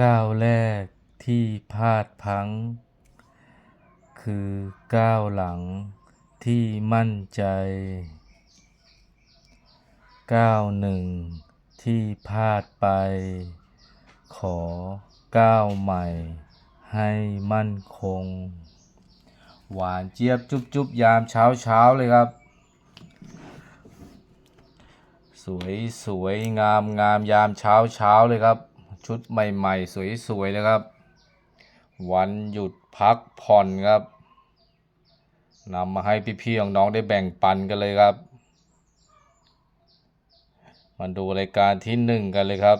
ก้าวแรกที่พลาดพัง คือก้าวหลังที่มั่นใจ ก้าวหนึ่งที่พลาดไป ขอก้าวใหม่ ให้มั่นคง หวานเจี๊ยบจุบจุบยามเช้าเช้าเลยครับ สวยสวยงามงามยามเช้าเช้าเลยครับ ชุดใหม่ๆ สวยสวยเลยครับ วันหยุดพักผ่อนครับนำมาให้พี่ๆน้องๆได้แบ่งปันกันเลยครับ มาดูรายการที่หนึ่งกันเลยครับ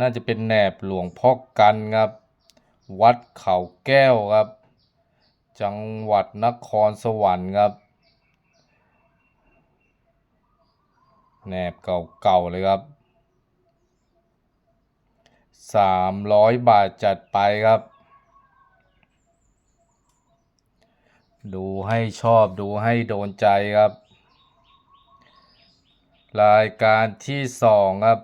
น่าจะเป็นแหนบหลวงพ่อกันครับ วัดเขาแก้วครับ จังหวัดนครสวรรค์ครับแหนบเก่าๆเลยครับ สามร้อยบาทจัดไปครับ ดูให้ชอบดูให้โดนใจครับ รายการที่สองครับ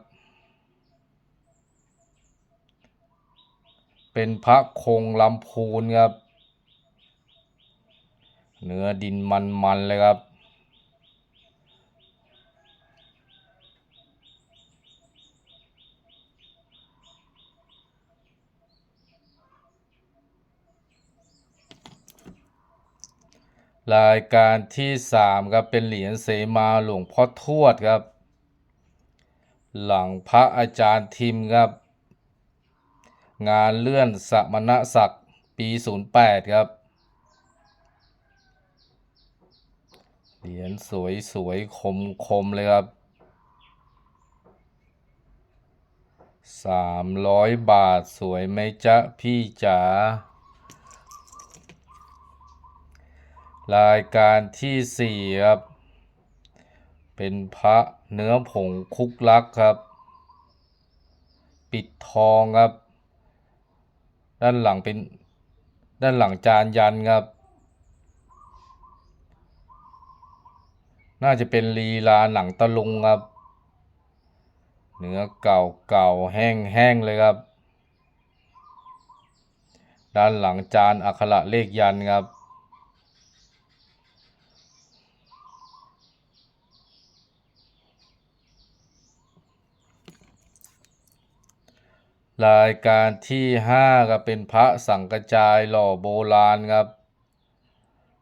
เป็นพระคงลำพูนครับ เนื้อดินมันๆเลยครับ รายการที่สามครับเป็นเหรียญเสมาหลวงพ่อทวดครับ หลังพระอาจารย์ทิมครับ งานเลื่อนสมณศักดิ์ปี 08 ครับ เหรียญสวยสวยคมคมๆเลยครับสามร้อยบาทสวยไหมจ๊ะพี่จ๋า รายการที่สี่ครับ เป็นพระเนื้อผงคุกลักครับ ปิดทองครับ ด้านหลังเป็นด้านหลังจานยันครับ น่าจะเป็นลีลาหนังตะลุงครับ เนื้อเก่าเก่าแห้งแห้งเลยครับ ด้านหลังจานอักขระเลขยันครับ รายการที่ห้าก็เป็นพระสังกจายหล่อโบราณครับ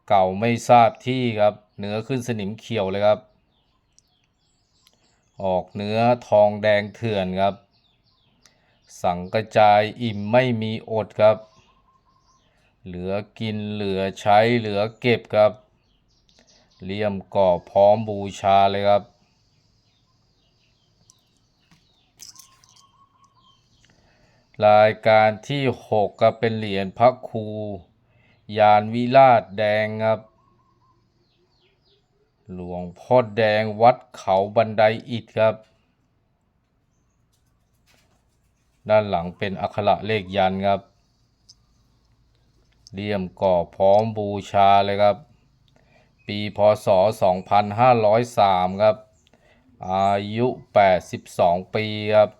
เก่าไม่ทราบที่ครับ เนื้อขึ้นสนิมเขียวเลยครับ ออกเนื้อทองแดงเถื่อนครับ สังกจายอิ่มไม่มีอดครับ เหลือกินเหลือใช้เหลือเก็บครับเลี่ยมก่อพร้อมบูชาเลยครับ รายการที่หกก็เป็นเหรียญพระครู ยานวิราชแดงครับ หลวงพ่อแดงวัดเขาบันไดอิฐครับ ด้านหลังเป็นอักขระเลขยันครับเลี่ยมก่อพร้อมบูชาเลยครับ ปีพศ 2503 ครับ อายุ 82 ปีครับ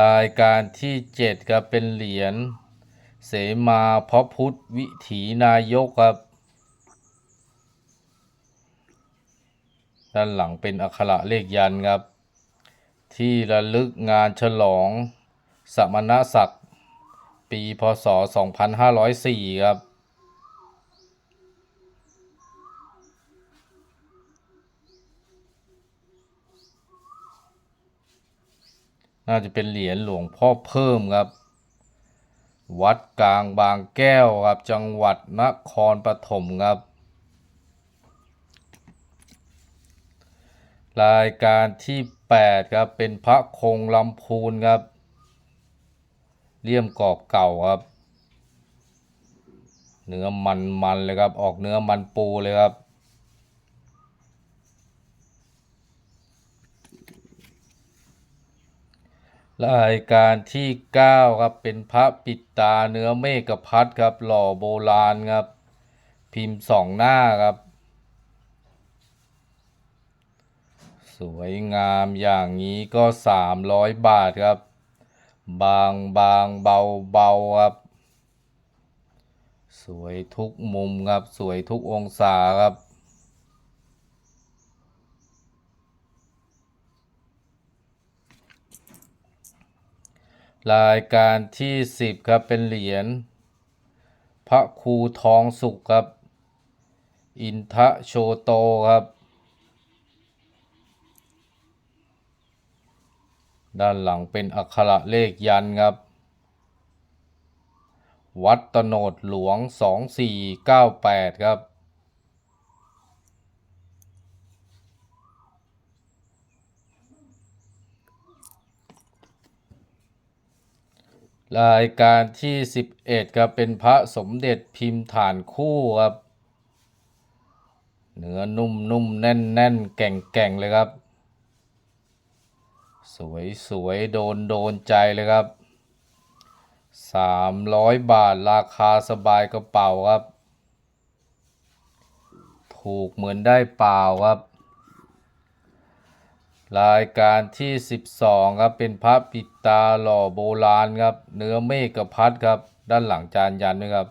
รายการที่เจ็ดครับ เป็นเหรียญเสมาพระพุทธวิถีนายกครับ ด้านหลังเป็นอักขระเลขยันครับ ที่ระลึกงานฉลองสมณศักดิ์ ปีพศ 2504 ครับ น่าจะเป็นเหรียญหลวงพ่อเพิ่มครับ วัดกลางบางแก้วครับ จังหวัดนครปฐมครับ รายการที่ 8 ครับ เป็นพระคงลำพูนครับ เลี่ยมกรอบเก่าครับ เนื้อมันมันเลยครับ ออกเนื้อมันปูเลยครับ รายการที่ 9 ครับ เป็นพระปิดตาเนื้อเมฆพัดครับ หล่อโบราณครับ พิมพ์สองหน้าครับ สวยงามอย่างนี้ก็สามร้อยบาทครับ บางบางเบาเบาครับ สวยทุกมุมครับ สวยทุกองศาครับ รายการที่สิบครับ เป็นเหรียญพระครูทองสุขครับ อินทะโชโตครับ ด้านหลังเป็นอักขระเลขยันครับ วัดตโนดหลวง 2498 ครับ รายการที่ 11ครับเป็นพระสมเด็จพิมพ์ฐานคู่ครับเนื้อนุ่มนุ่มแน่นแน่นแก่งแก่งเลยครับ สวยสวยโดนโดนใจเลยครับสามร้อยบาทราคาสบายกระเป๋าครับ ถูกเหมือนได้เปล่าครับ รายการที่ 12 ครับ เป็นพระปิตาหล่อโบราณครับ เนื้อเมฆพัดครับ ด้านหลังจานยันนะครับ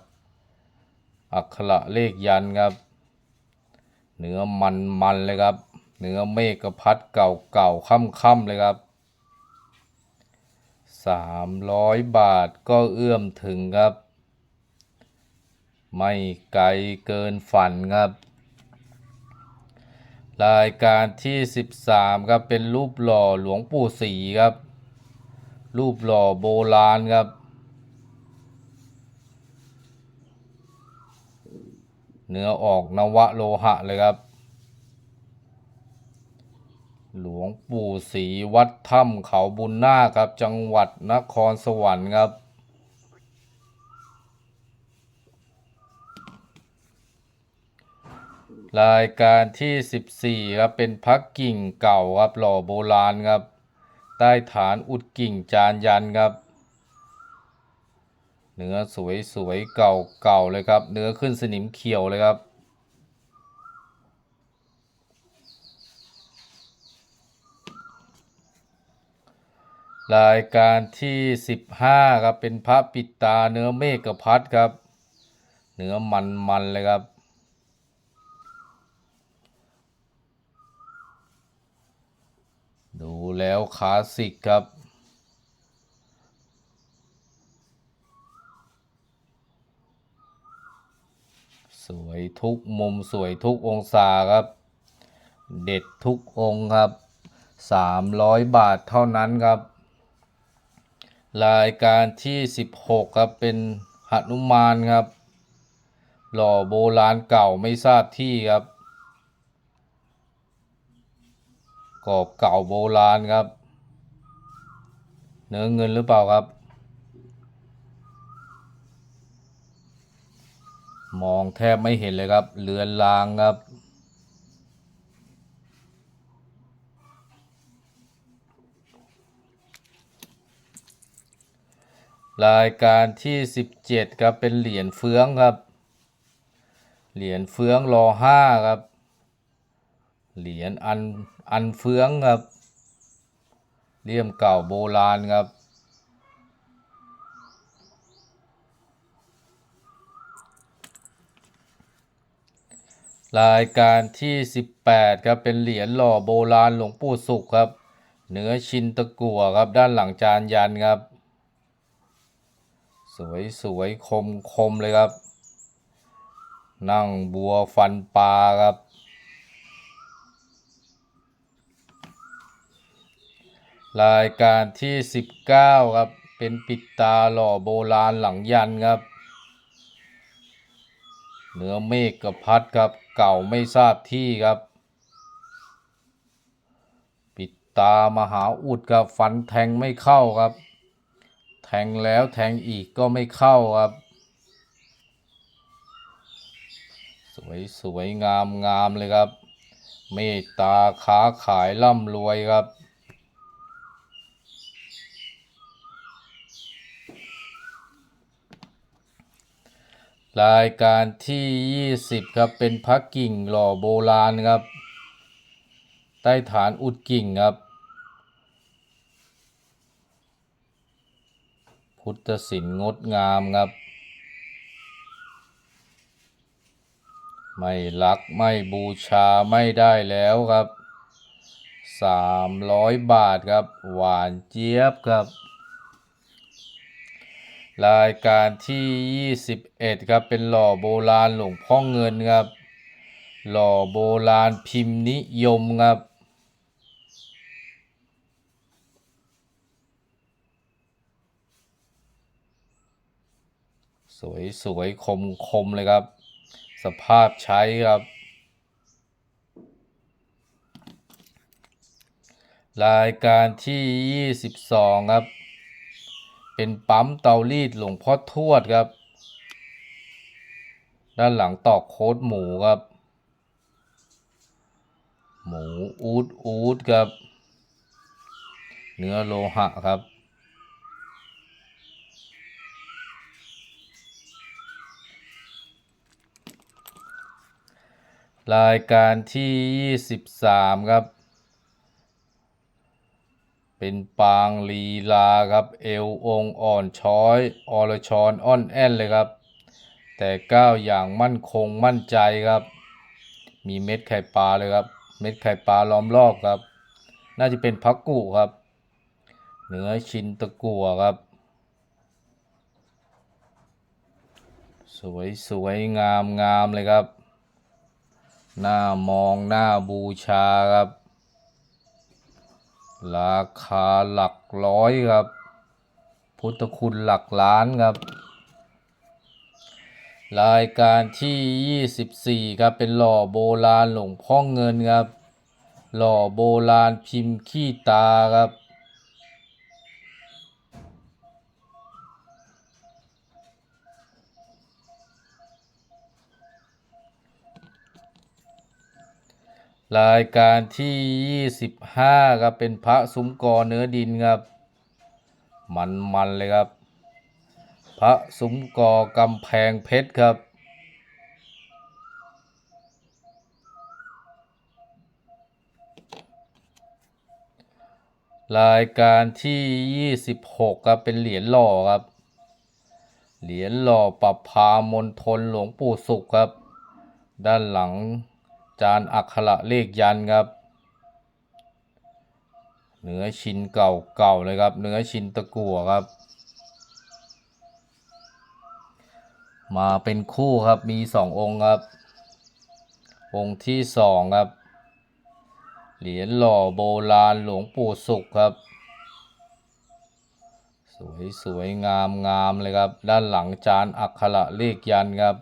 อักขระเลขยันครับ เนื้อมันมันเลยครับ เนื้อเมฆพัดเก่าเก่าค่ำค่ำๆเลยครับสามร้อยบาทก็เอื้อมถึงครับ ไม่ไกลเกินฝันครับ รายการที่ 13ครับเป็นรูปหล่อหลวงปู่ศรีครับ รูปหล่อโบราณครับ เนื้อออกนวะโลหะเลยครับ หลวงปู่ศรีวัดถ้ำเขาบุญนาคครับ จังหวัดนครสวรรค์ครับ รายการที่ 14ครับเป็นพักกิ่งเก่าครับหล่อโบราณครับ ใต้ฐานอุดกิ่งจานยันครับ เนื้อสวยสวยเก่าเก่าเลยครับ เนื้อขึ้นสนิมเขียวเลยครับ รายการที่ 15ครับเป็นพระปิดตาเนื้อเมฆพัดครับ เนื้อมันมันเลยครับ ดู แล้วคลาสสิกครับ สวยทุกมุมสวยทุกองศาครับ เด็ดทุกองค์ครับ 300 บาทเท่านั้นครับ รายการที่ 16 ครับ เป็นหนุมานครับ หล่อโบราณเก่าไม่ทราบที่ครับ กรอบเก่าโบราณครับ เนื้อเงินหรือเปล่าครับ มองแทบไม่เห็นเลยครับเลือนลางครับ รายการที่ 17 ครับเป็นเหรียญเฟืองครับ เหรียญเฟืองรอห้าครับ เหรียญอัน อันเฟืองครับเลี่ยมเก่าโบราณครับ รายการที่ 18 ครับ เป็นเหรียญหล่อโบราณหลวงปู่สุขครับ เหนือชินตะกั่วครับ ด้านหลังจานยันครับ สวยสวยคมคมเลยครับ นั่งบัวฟันปลาครับ รายการที่ 19 ครับ เป็นปิดตาหล่อโบราณหลังยันครับ เหนือเมฆกับพัดครับ เก่าไม่ทราบที่ครับ ปิดตามหาอุดกับฟันแทงไม่เข้าครับ แทงแล้วแทงอีกก็ไม่เข้าครับ สวยสวยงามงามเลยครับ เมตตาค้าขายร่ำรวยครับ รายการที่ 20 ครับ เป็นพักกิ่งหล่อโบราณครับ ใต้ฐานอุดกิ่งครับ พุทธศิลป์งดงามครับ ไม่รักไม่บูชาไม่ได้แล้วครับสามร้อยบาทครับ หวานเจี๊ยบครับ รายการที่ 21 ครับ เป็นหล่อโบราณหลวงพ่อเงินครับ หล่อโบราณพิมพ์นิยมครับ สวยสวยคมคมเลยครับ สภาพใช้ครับ รายการที่ 22 ครับ เป็นปั๊มเตารีดหลวงพ่อทวดครับ ด้านหลังตอกโค้ดหมูครับ หมูอูดอูดครับ เนื้อโลหะครับรายการที่ 23 ครับ เป็นปางลีลาครับ เอวองอ่อนช้อยอรชรอ่อนแอนเลยครับ แต่ก้าวอย่างมั่นคงมั่นใจครับ มีเม็ดไข่ปลาเลยครับ เม็ดไข่ปลาล้อมรอบครับ น่าจะเป็นพักกุครับเนื้อชิ้นตะกัวครับ สวยสวยงามงามเลยครับ หน้ามองหน้าบูชาครับ ราคาหลักร้อยครับ พุทธคุณหลักล้านครับ รายการที่ 24 ครับเป็นหล่อโบราณหลวงพ่อเงินครับ หล่อโบราณพิมพ์ขี้ตาครับ รายการที่ 25ครับเป็นพระซุ้มกอเนื้อดินครับ มันมันๆเลยครับ พระซุ้มกอกำแพงเพชรครับ รายการที่ 26ครับเป็นเหรียญหล่อครับ เหรียญหล่อปรับพามณฑลหลวงปู่สุขครับ ด้านหลัง จานอักขระเลขยันครับเนื้อชิ้นเก่าๆเลยครับเนื้อชิ้นตะกั่วครับ มาเป็นคู่ครับมีสององค์ครับ องค์ที่สองครับ เหรียญหล่อโบราณหลวงปู่สุขครับสวยสวยงามงามเลยครับ ด้านหลังจานอักขระเลขยันครับ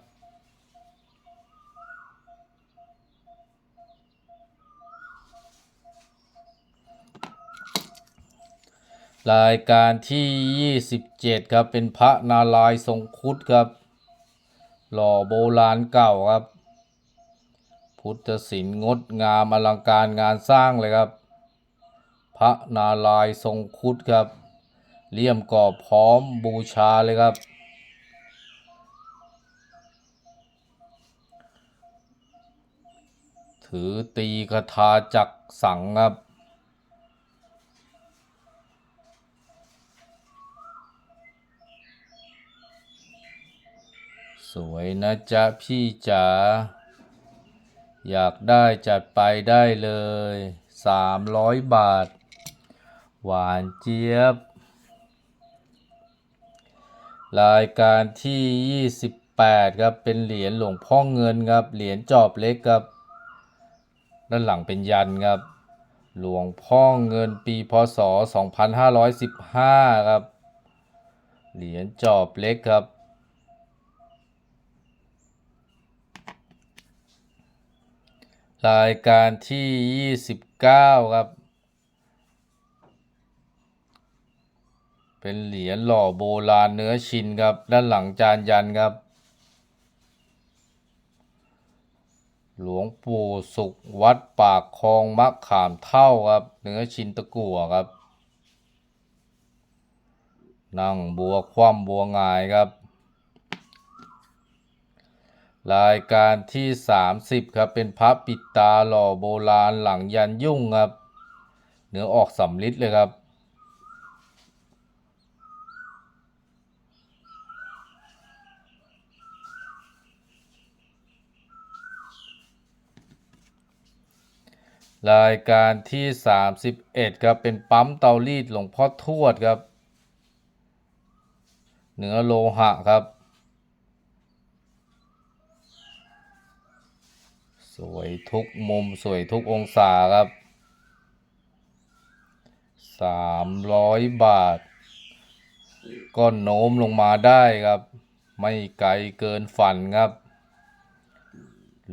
รายการที่ 27 ครับ เป็นพระนารายณ์ทรงคุดครับ หล่อโบราณเก่าครับ พุทธศิลป์งดงามอลังการงานสร้างเลยครับ พระนารายณ์ทรงคุดครับเลี่ยมกรอบพร้อมบูชาเลยครับ ถือตีคาถาจักสังครับ สวยนะจ๊ะพี่จ๋า อยากได้จัดไปได้เลยสามร้อยบาท หวานเจี๊ยบ รายการที่ 28 ครับ เป็นเหรียญหลวงพ่อเงินครับ เหรียญจอบเล็กครับ ด้านหลังเป็นยันครับ หลวงพ่อเงินปีพศ 2515 ครับ เหรียญจอบเล็กครับ รายการที่ 29 ครับ เป็นเหรียญหล่อโบราณเนื้อชินครับ ด้านหลังจานยันครับ หลวงปู่สุขวัดปากคลองมะขามเท่าครับ เนื้อชินตะกั่วครับ นั่งบัวคว่ำบัวงายครับ รายการที่ 30 ครับ เป็นพระปิดตาหล่อโบราณหลังยันยุ่งครับ เนื้อออกสำลิดเลยครับ รายการที่ 31 ครับ เป็นปั๊มเตารีดหลวงพ่อทวดครับ เนื้อโลหะครับ สวยทุกมุมสวยทุกองศาครับ300บาท ก็โน้มลงมาได้ครับ ไม่ไกลเกินฝันครับ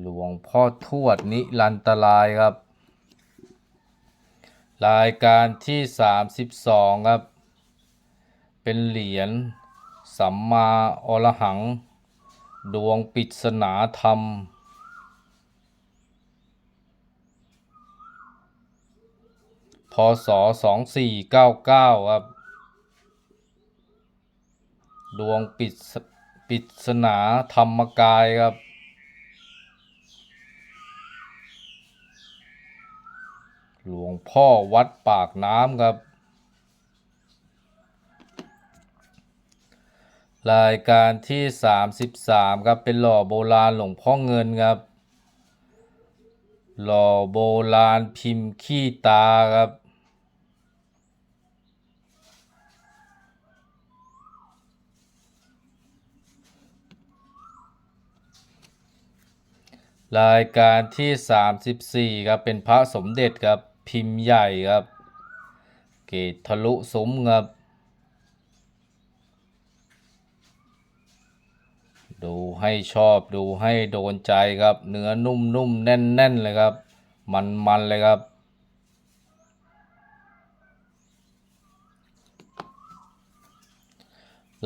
หลวงพ่อทวดนิรันตรายครับ รายการที่ 32 ครับ เป็นเหรียญสัมมาอรหัง ดวงปริศนาธรรม พศ2499 ครับ ดวงปริศปริศนาธรรมกายครับ หลวงพ่อวัดปากน้ำครับ รายการที่ 33 ครับเป็นหล่อโบราณหลวงพ่อเงินครับหล่อโบราณพิมพ์ขี้ตาครับ รายการที่ 34 ครับ เป็นพระสมเด็จครับ พิมพ์ใหญ่ครับ เกตทะลุซุ้มครับ ดูให้ชอบดูให้โดนใจครับ เนื้อนุ่มๆแน่นๆเลยครับ มันๆเลยครับ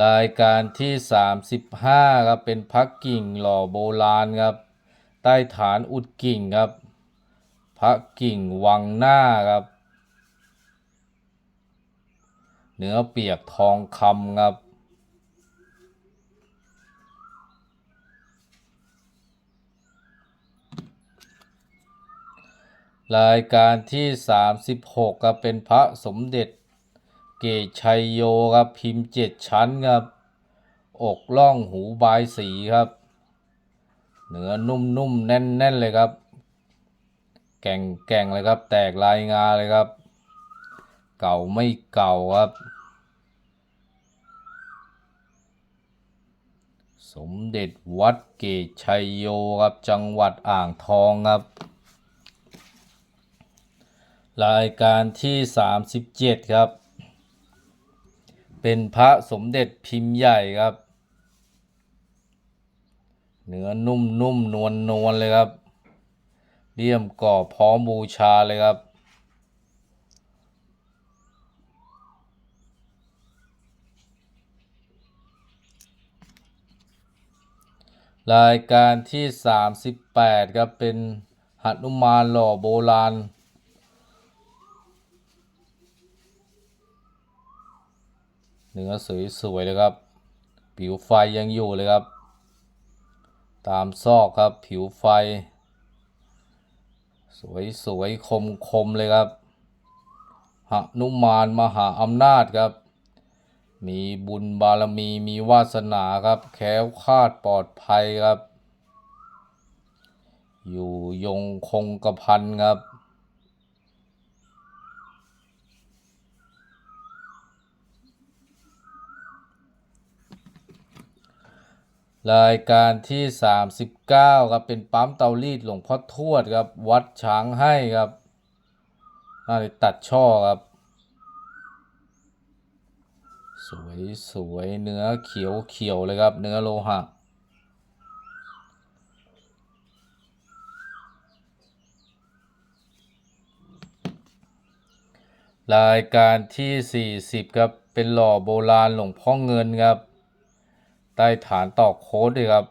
รายการที่ 35 ครับ เป็นพักกิ่งหล่อโบราณครับ ใต้ฐานอุดกิ่งครับ พระกิ่งวังหน้าครับ เนื้อเปียกทองคำครับรายการที่ 36ครับเป็นพระสมเด็จเกตชัยโยครับพิมพ์เจ็ดชั้นครับ อกล่องหูบายสีครับ เนื้อนุ่มๆแน่นๆเลยครับ แก่งแก่งเลยครับ แตกลายงาเลยครับ เก่าไม่เก่าครับ สมเด็จวัดเกตชัยโยครับจังหวัดอ่างทองครับรายการที่ 37 ครับ เป็นพระสมเด็จพิมพ์ใหญ่ครับ เนื้อนุ่มนุ่มนวลนวลเลยครับเลี่ยมก่อพร้อมบูชาเลยครับ รายการที่ 38 ครับ เป็นหันุมานหล่อโบราณเนื้อสวยๆเลยครับ ผิวไฟยังอยู่เลยครับ ตามซอกครับผิวไฟ สวยๆคมๆเลยครับหนุมานมหาอำนาจครับ มีบุญบารมีมีวาสนาครับแค้วคาดปลอดภัยครับ อยู่ยงคงกระพันครับ รายการที่ 39ครับเป็นปั๊มเตารีดหลวงพ่อทวดครับวัดช้างให้ครับน่าจะตัดช่อครับ สวยสวยเนื้อเขียวเขียวเลยครับ เนื้อโลหะรายการที่ 40 ครับ เป็นหล่อโบราณหลวงพ่อเงินครับ ต้ฐานตอกโค้ดด้วยครับ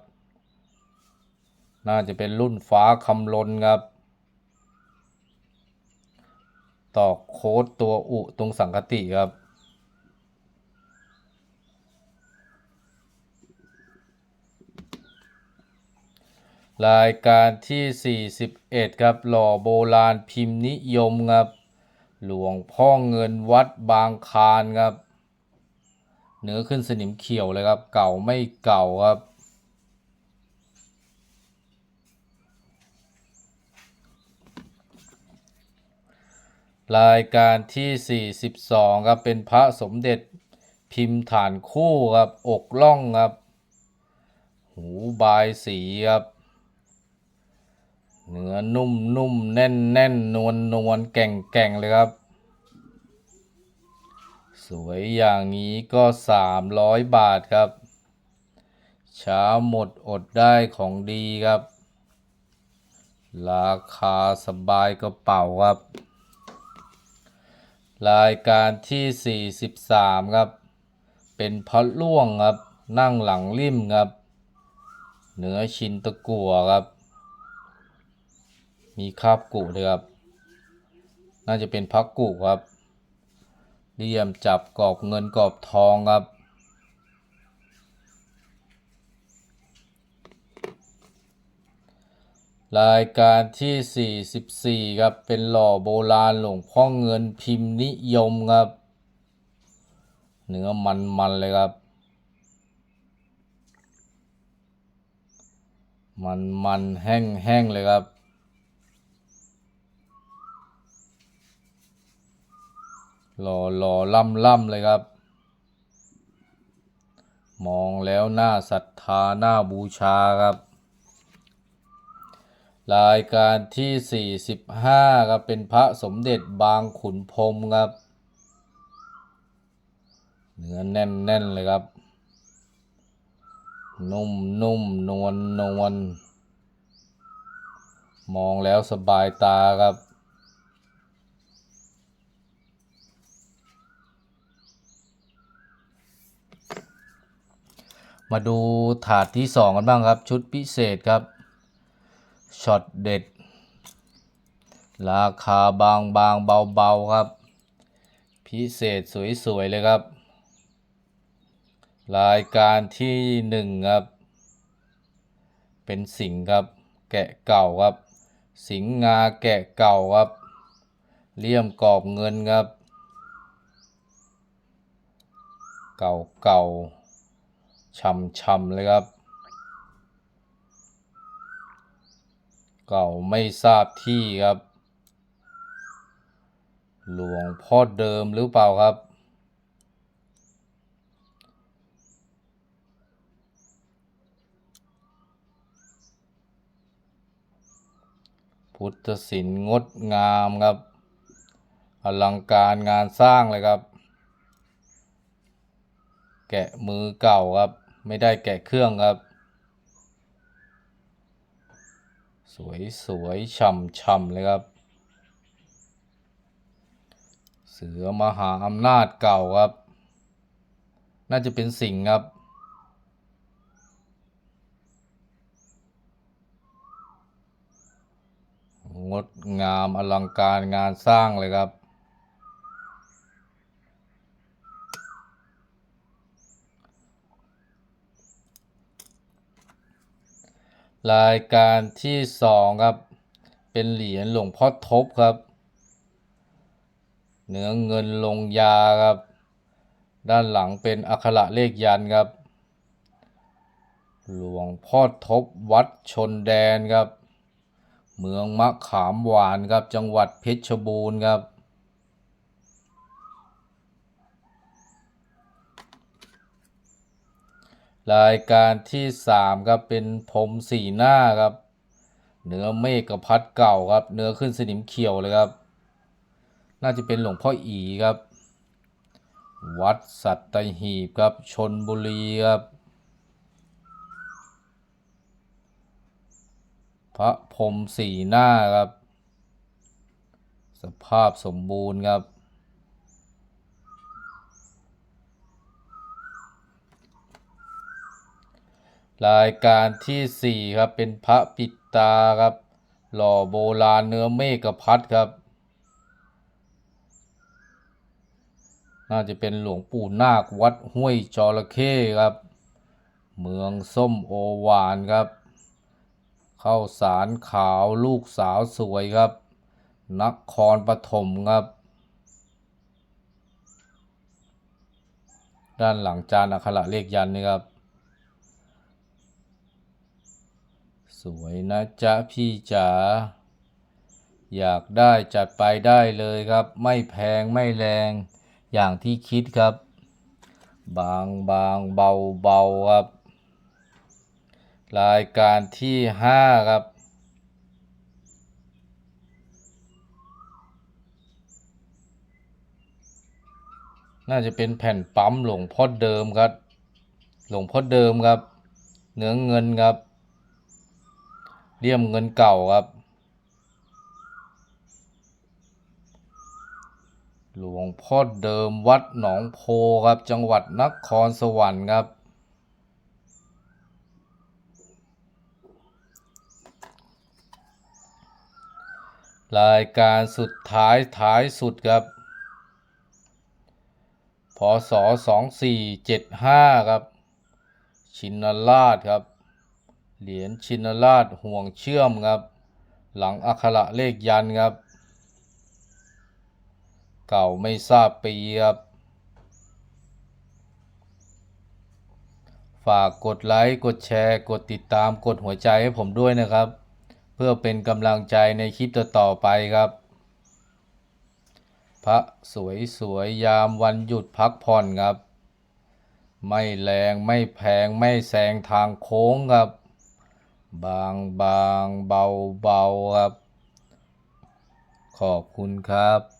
น่าจะเป็นรุ่นฟ้าคำลนครับตอกโค้ดตัวอุตรงสังกติครับ รายการที่ 41 ครับ หล่อโบราณพิมพ์นิยมครับ หลวงพ่อเงินวัดบางคานครับ เนื้อขึ้นสนิมเขียวเลยครับ เก่าไม่เก่าครับ รายการที่ 42 ครับ เป็นพระสมเด็จพิมพ์ฐานคู่ครับ อกล่องครับ หูบายสีครับ เนื้อนุ่มนุ่มแน่นแน่นนวลนวลแก่งแก่งเลยครับ สวยอย่างนี้ก็ 300 บาทครับช้าหมดอดได้ของดีครับ ราคาสบายกระเป๋าครับ รายการที่ 43 ครับ เป็นพัดล่วงครับ นั่งหลังริมครับ เนื้อชินตะกัวครับ มีคาบกุเลยครับ น่าจะเป็นพักกุครับ เลี่ยมจับกรอบเงินกรอบทองครับ รายการที่ 44 ครับ เป็นหล่อโบราณหลวงพ่อเงินพิมพ์นิยมครับ เนื้อมันๆเลยครับ มันมันๆแห้งแห้งๆเลยครับ หล่อหล่อล่ำล่ำเลยครับ มองแล้วน่าศรัทธาหน่าบูชาครับ รายการที่ 45ครับเป็นพระสมเด็จบางขุนพรมครับ เนื้อแน่นแน่นๆเลยครับ นุ่มนุ่มนวลนวลมองแล้วสบายตาครับ มาดูถาดที่สองกันบ้างครับ ชุดพิเศษครับช็อตเด็ด ราคาบางบางเบาเบาครับ พิเศษสวยๆเลยครับ รายการที่หนึ่งครับ เป็นสิงครับ แกะเก่าครับ สิงงาแกะเก่าครับเลี่ยมกรอบเงินครับ เก่าเก่า ช่ำช่ำๆเลยครับ เก่าไม่ทราบที่ครับ หลวงพ่อเดิมหรือเปล่าครับ พุทธศิลป์งดงามครับ อลังการงานสร้างเลยครับแกะมือเก่าครับ ไม่ได้แกะเครื่องครับ สวยสวยฉ่ำฉ่ำเลยครับ เสือมหาอำนาจเก่าครับ น่าจะเป็นสิงครับงดงามอลังการงานสร้างเลยครับ รายการที่สองครับ เป็นเหรียญหลวงพ่อทบครับ เนื้อเงินลงยาครับ ด้านหลังเป็นอักขระเลขยันครับ หลวงพ่อทบวัดชนแดนครับ เมืองมะขามหวานครับ จังหวัดเพชรบูรณ์ครับ รายการที่สามครับเป็นพรมสีหน้าครับเนื้อเมฆกับพัดเก่าครับ เนื้อขึ้นสนิมเขียวเลยครับ น่าจะเป็นหลวงพ่ออีครับ วัดสัตหีบครับชนบุรีครับ พระพรมสีหน้าครับ สภาพสมบูรณ์ครับ รายการที่สี่ครับเป็นพระปิดตาครับ หล่อโบราณเนื้อเมฆพัดครับ น่าจะเป็นหลวงปู่นาควัดห้วยจระเข้ครับ เมืองส้มโอหวานครับ เข้าสารขาวลูกสาวสวยครับ นครปฐมครับ ด้านหลังจานอักขระเลขยันนี่ครับ สวยนะจ๊ะพี่จ๋าอยากได้จัดไปได้เลยครับ ไม่แพงไม่แรงอย่างที่คิดครับ บางบางเบาเบาครับ รายการที่ห้าครับ น่าจะเป็นแผ่นปั๊มหลวงพ่อเดิมครับ หลวงพ่อเดิมครับ เนื้อเงินครับ เลี่ยมเงินเก่าครับ หลวงพ่อเดิมวัดหนองโพครับจังหวัดนครสวรรค์ครับ รายการสุดท้ายท้ายสุดครับพศสองสี่เจ็ดห้าครับ ชินราชครับ เหรียญชินราชห่วงเชื่อมครับ หลังอักขระเลขยันครับ เก่าไม่ทราบปีครับ ฝากกดไลค์กดแชร์ กดติดตามกดหัวใจให้ผมด้วยนะครับ เพื่อเป็นกำลังใจในคลิปต่อๆไปครับ พระสวยสวยๆยามวันหยุดพักผ่อนครับ ไม่แรงไม่แพงไม่แซงทางโค้งครับ บางบางเบาเบาครับ ขอบคุณครับ